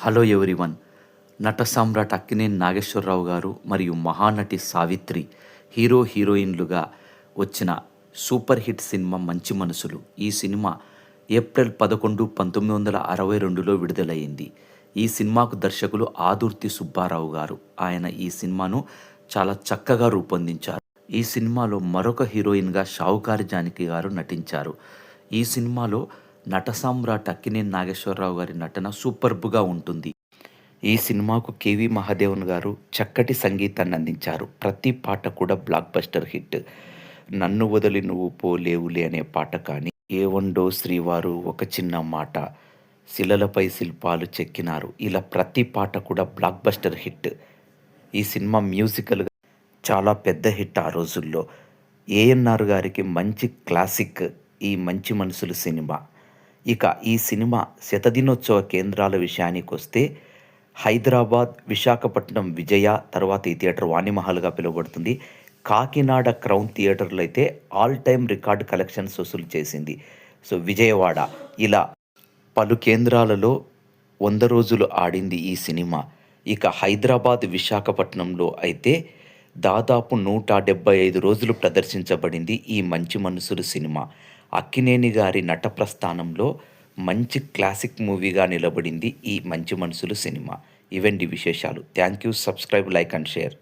Hello everyone. నట సామ్రాట్ అక్కినేని నాగేశ్వరరావు గారు మరియు మహానటి సావిత్రి హీరో హీరోయిన్లుగా వచ్చిన సూపర్ హిట్ సినిమా మంచి మనసులు. ఈ సినిమా ఏప్రిల్ పదకొండు పంతొమ్మిది వందల అరవై రెండులో విడుదలయ్యింది ఈ సినిమాకు దర్శకులు ఆదుర్తి సుబ్బారావు గారు. ఆయన ఈ సినిమాను చాలా చక్కగా రూపొందించారు. ఈ సినిమాలో మరొక హీరోయిన్గా షావుకారి జానకి గారు నటించారు. ఈ సినిమాలో నట సామ్రాట్ అక్కినేని నాగేశ్వరరావు గారి నటన సూపర్బ్గా ఉంటుంది. ఈ సినిమాకు కేవి మహాదేవన్ గారు చక్కటి సంగీతాన్ని అందించారు. ప్రతి పాట కూడా బ్లాక్ బస్టర్ హిట్. నన్ను వదిలి నువ్వు పోలేవులే అనే పాట కానీ ఏవండో శ్రీవారు ఒక చిన్న మాట. శిలలపై శిల్పాలు చెక్కినారు. ఇలా ప్రతి పాట కూడా బ్లాక్ బస్టర్ హిట్. ఈ సినిమా మ్యూజికల్గా చాలా పెద్ద హిట్ ఆ రోజుల్లో. ఏఎన్ఆర్ గారికి మంచి క్లాసిక్ ఈ మంచి మనుషులు సినిమా. ఇక ఈ సినిమా శతదినోత్సవ కేంద్రాల విషయానికి వస్తే హైదరాబాద్ విశాఖపట్నం విజయ తర్వాత ఈ థియేటర్ వాణిమహల్గా పిలువబడుతుంది. కాకినాడ క్రౌన్ థియేటర్లో అయితే ఆల్ టైమ్ రికార్డ్ కలెక్షన్స్ వసూలు చేసింది. సో విజయవాడ. ఇలా పలు కేంద్రాలలో వంద రోజులు ఆడింది ఈ సినిమా. ఇక హైదరాబాద్ విశాఖపట్నంలో అయితే దాదాపు నూట డెబ్బై ఐదు రోజులు ప్రదర్శించబడింది ఈ మంచి మనసులు సినిమా. అక్కినేని గారి నట ప్రస్థానంలో మంచి క్లాసిక్ మూవీగా నిలబడింది ఈ మంచి మనసులు సినిమా. ఇవండి విశేషాలు. Thank you. Subscribe like and share.